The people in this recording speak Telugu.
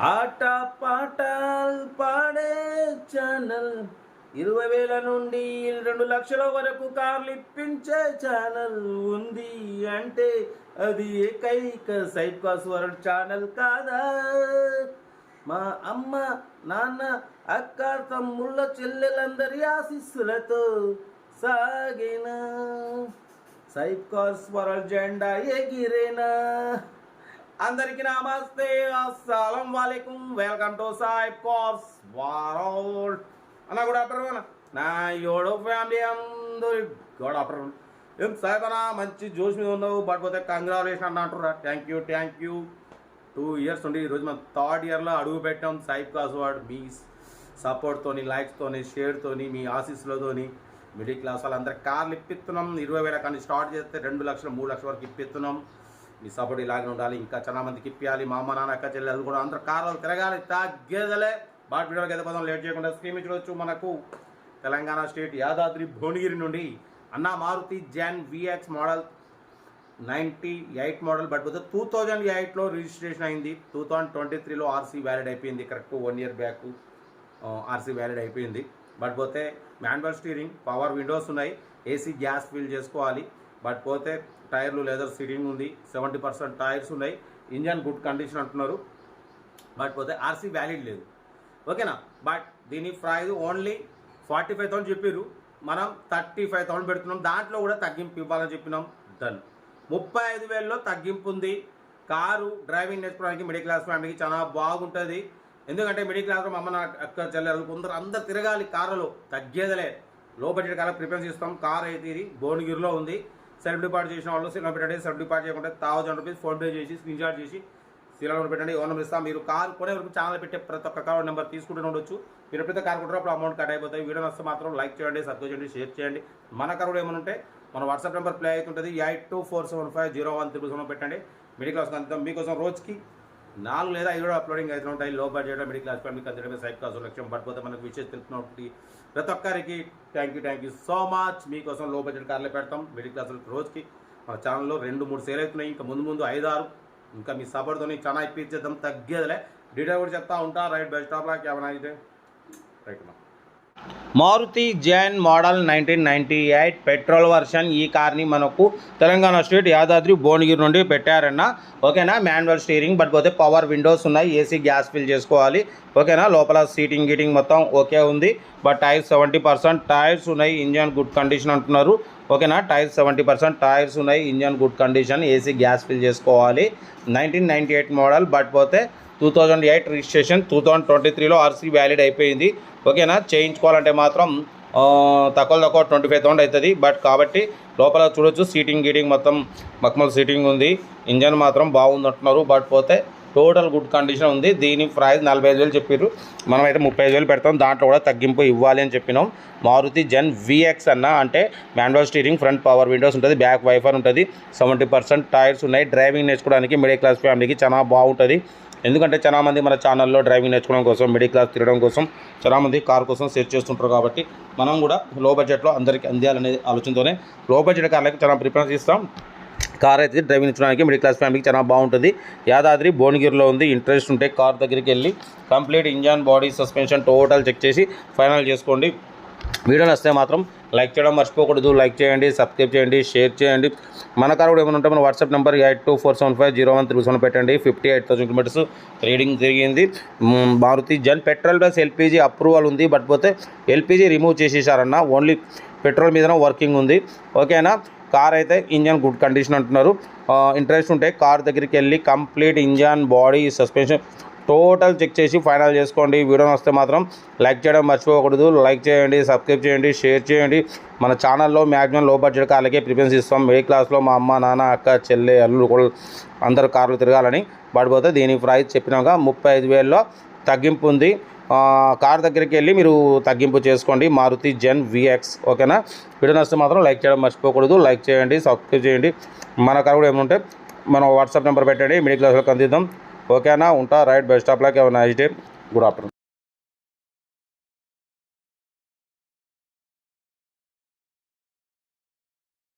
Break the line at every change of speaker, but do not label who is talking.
ఆట పాటలు పాడే ఛానల్. ఇరవై వేల నుండి రెండు లక్షల వరకు కార్లు ఇప్పించే ఛానల్ ఉంది అంటే అది ఏకైక సైడ్ కాస్ వరల్డ్ ఛానల్ కాదా? మా అమ్మ నాన్న అక్క తమ్ముళ్ళ చెల్లెలందరి ఆశీస్సులతో సాగిన? సైడ్ కాస్ వరల్డ్ జెండా ఎగిరేనా? అందరికి నమస్తే. అస్సలం వాలేకుం. వెల్కమ్ టు సాయిబ్ కోర్స్ వరల్డ్. అన్న గుడ్ ఆఫ్టర్నూన్ నా ఏడో ఫ్యామిలీ అందరి గుడ్ ఆఫ్టర్నూన్. ఏం సాయిబ్ అన్న మంచి జోష్ మీద ఉన్నావు బట్ పోతే కంగ్రాచులేషన్ అన్న అంటురా thank you thank you two years ఉండి ఈరోజు మనం థర్డ్ ఇయర్లో అడుగు పెట్టాం సాయిబ్ కాస్వాడ్ మీ సపోర్ట్తోని లైక్స్తోని షేర్తోని మీ ఆశీస్సులతోని మిడిల్ క్లాస్ వాళ్ళందరూ కార్లు ఇప్పిస్తున్నాం. ఇరవై వేల కానీ స్టార్ట్ చేస్తే రెండు లక్షలు మూడు లక్షల వరకు ఇప్పిస్తున్నాం. మీ సపోర్ట్ ఇలాగే ఉండాలి ఇంకా చాలా మందికి ఇప్పియాలి మా అమ్మ నాన్న అక్క చెల్లెలు కూడా అందరూ కారాలు తిరగాలి తగ్గేదలే బాట్ వీడియోకి ఎదపదాం లేట్ చేయకుండా స్క్రీన్ చూడొచ్చు మనకు తెలంగాణ స్టేట్ యాదాద్రి భువనగిరి నుండి అన్నా Maruti Zen VX model ninety eight model but పోతే టూ థౌజండ్ ఎయిట్లో రిజిస్ట్రేషన్ అయింది. టూ థౌజండ్ ట్వంటీ త్రీలో ఆర్సీ వ్యాలిడ్ అయిపోయింది. Correct one year back RC valid అయిపోయింది. బట్ పోతే మాన్యువల్ స్టీరింగ్ పవర్ విండోస్ ఉన్నాయి. ఏసీ గ్యాస్ ఫిల్ చేసుకోవాలి. బట్ పోతే టైర్లు లెదర్ సీటింగ్ ఉంది. సెవెంటీ పర్సెంట్ టైర్స్ ఉన్నాయి. ఇంజన్ గుడ్ కండిషన్ అంటున్నారు. బట్ పోతే ఆర్సీ వ్యాలిడ్ లేదు. ఓకేనా? బట్ దీని price only forty five thousand చెప్పారు మనం థర్టీ ఫైవ్ థౌసండ్ పెడుతున్నాం. దాంట్లో కూడా తగ్గింపు ఇవ్వాలని చెప్పినాం. డన్. ముప్పై ఐదు వేలలో తగ్గింపు ఉంది. కారు డ్రైవింగ్ నేర్చుకోవడానికి మిడిల్ క్లాస్ ఫ్యామిలీకి చాలా బాగుంటుంది. ఎందుకంటే మిడిల్ క్లాస్లో మా అమ్మ నా అక్క చెల్లెలు కొందరు అందరు తిరగాలి కారులో. తగ్గేదలే. లో బడ్జెట్ కారు ప్రిఫరెన్స్ ఇస్తాం కార్ అయితే ఇది భువనగిరిలో ఉంది. సెల్ఫ్ డిపాజిట్ చేసిన వాళ్ళు సినిమా పెట్టండి సెల్ఫ్ డిపాజిట్ చేయకుండా థౌసండ్ రూపీస్ ఫోన్ పే చేసి స్క్రీన్ షాట్ చేసి సీరియల్ పెట్టండి ఓన్ నెంబర్ ఇస్తాం. మీరు కార్ కొనే వరకు ఛానల్ పెట్టే ప్రతి ఒక్క కార్ నెంబర్ తీసుకుంటూ ఉండొచ్చు. మీరు ఎప్పుడైతే కార్ కొంటారో అప్పుడు అమౌంట్ కట్ అయిపోతాయి. వీడియో వస్తే మాత్రం లైక్ చేయండి సబ్స్క్రైబ్ చేయండి షేర్ చేయండి. మన కరువులు ఏమైనా ఉంటే మన వాట్సాప్ నెంబర్ ప్లే అవుతుంటుంది. Eight two four seven five zero one triple seven పెట్టండి. మిడిల్ క్లాస్ అందుతాం మీకోసం రోజుకి నాలుగు లేదా ఐదు కూడా అప్లోడింగ్ అయితే ఉంటాయి. Low budget middle class family consider side class లక్ష్యం పడిపోతే మనకు విషయం తెలుపుతున్నటువంటి ప్రతి ఒక్కరికి thank you thank you so much మీకోసం లో బడ్జెట్ కార్లే పెడతాం. మిడిల్ క్లాస్ రోజుకి మన ఛానల్లో రెండు మూడు సేల్ అవుతున్నాయి. ఇంకా ముందు ముందు ఐదు ఆరు ఇంకా మీ సపోర్ట్తో చాలా ఇప్పించేద్దాం తగ్గేదిలే. డీటెయిల్ కూడా చెప్తా ఉంటా. రైట్ బస్ ఆఫ్ లాక్ ఏమైనా అయితే. రైట్ మా Maruti Zen model nineteen ninety eight petrol version ఈ కార్ని మనకు తెలంగాణ స్టేట్ యాదాద్రి భువనగిరి నుండి పెట్టారన్న. ఓకేనా? మాన్యువల్ స్టీరింగ్ బట్ పోతే పవర్ విండోస్ ఉన్నాయి. ఏసీ గ్యాస్ ఫిల్ చేసుకోవాలి. ఓకేనా? లోపల సీటింగ్ గీటింగ్ మొత్తం ఓకే ఉంది. But tyres seventy percent tyres ఉన్నాయి. ఇంజన్ గుడ్ కండిషన్ అంటున్నారు. ఓకేనా? టైర్స్ సెవెంటీ పర్సెంట్ టైర్స్ ఉన్నాయి. Engine good condition AC gas fill చేసుకోవాలి. Nineteen ninety eight model but పోతే two thousand eight registration two thousand twenty త్రీలో ఆర్సీ వ్యాలిడ్ అయిపోయింది. ఓకేనా? చేయించుకోవాలంటే మాత్రం తక్కువ తక్కువ ట్వంటీ ఫైవ్ థౌసండ్ అవుతుంది బట్ కాబట్టి లోపల చూడొచ్చు సీటింగ్ గీటింగ్ మొత్తం మక్మల్ సీటింగ్ ఉంది. ఇంజన్ మాత్రం బాగుంది అంటున్నారు బట్ పోతే టోటల్ గుడ్ కండిషన్ ఉంది. దీని ప్రైస్ నలభై ఐదు వేలు చెప్పారు మనం అయితే ముప్పై ఐదు వేలు పెడతాం. దాంట్లో కూడా తగ్గింపు ఇవ్వాలి అని చెప్పినాం. మారుతి జన్ విఎక్స్ అన్న అంటే manual steering front power windows ఉంటుంది బ్యాక్ వైఫర్ ఉంటుంది. సెవెంటీ పర్సెంట్ టైర్స్ ఉన్నాయి. డ్రైవింగ్ నేర్చుకోవడానికి మిడిల్ క్లాస్ ఫ్యామిలీకి చాలా బాగుంటుంది. ఎందుకంటే చాలా మంది మన ఛానల్లో డ్రైవింగ్ నేర్చుకోవడం కోసం మిడిల్ క్లాస్ తిరగడం కోసం చాలామంది కార్ కోసం సెర్చ్ చేస్తుంటారు కాబట్టి మనం కూడా లో బడ్జెట్లో అందరికీ అందియాలనే ఆలోచనతోనే లో బడ్జెట్ కార్లకి చాలా ప్రిఫరెన్స్ ఇస్తాం. కార్ అయితే డ్రైవింగ్ ఇచ్చడానికి మిడిల్ క్లాస్ ఫ్యామిలీకి చాలా బాగుంటుంది. యాదాద్రి భువనగిరిలో ఉంది. ఇంట్రెస్ట్ ఉంటే కార్ దగ్గరికి వెళ్ళి complete engine body suspension total check చేసి ఫైనల్ చేసుకోండి. వీడియో నచ్చితే మాత్రం లైక్ చేయడం మర్చిపోకూడదు. లైక్ చేయండి సబ్స్క్రైబ్ చేయండి షేర్ చేయండి. మన కార్ కూడా ఏమైనా ఉంటే మన WhatsApp number eight two four seven five zero one three seven పెట్టండి. Fifty eight thousand kilometres reading జరిగింది Maruti Zen petrol plus LPG approval ఉంది బట్ పోతే ఎల్పీజీ రిమూవ్ చేసేసారన్న. ఓన్లీ పెట్రోల్ మీదనే వర్కింగ్ ఉంది. ఓకేనా? కార్ అయితే ఇంజన్ గుడ్ కండిషన్ అంటున్నారు. ఇంట్రెస్ట్ ఉంటే కార్ దగ్గరికి వెళ్ళి complete engine body suspension total check చేసి ఫైనల్ చేసుకోండి. వీడియో వస్తే మాత్రం లైక్ చేయడం మర్చిపోకూడదు. లైక్ చేయండి సబ్స్క్రైబ్ చేయండి షేర్ చేయండి. మన ఛానల్లో మ్యాక్సిమం లో బడ్జెట్ కార్లకే ప్రిఫరెన్స్ ఇస్తాం. ఏ క్లాస్లో మా అమ్మ నాన్న అక్క చెల్లె అల్లుడు కూడా అందరు కార్లు తిరగాలని పడిపోతే దీని ప్రైస్ చెప్పినాక ముప్పై ఐదు వేలలో తగ్గింపు ఉంది. కార్ దగ్గరికి వెళ్ళి మీరు తగ్గింపు చేసుకోండి. మారుతి జెన్ విఎక్స్ ఓకేనా? వీడియో నచ్చితే మాత్రం లైక్ చేయడం మర్చిపోకూడదు. లైక్ చేయండి సబ్స్క్రైబ్ చేయండి. మన కార్ కూడా ఏమైనా ఉంటే వాట్సాప్ నెంబర్ పెట్టండి. మిడిల్ క్లాస్లో అందిద్దాం ఓకేనా ఉంటా right best of luck nice day good afternoon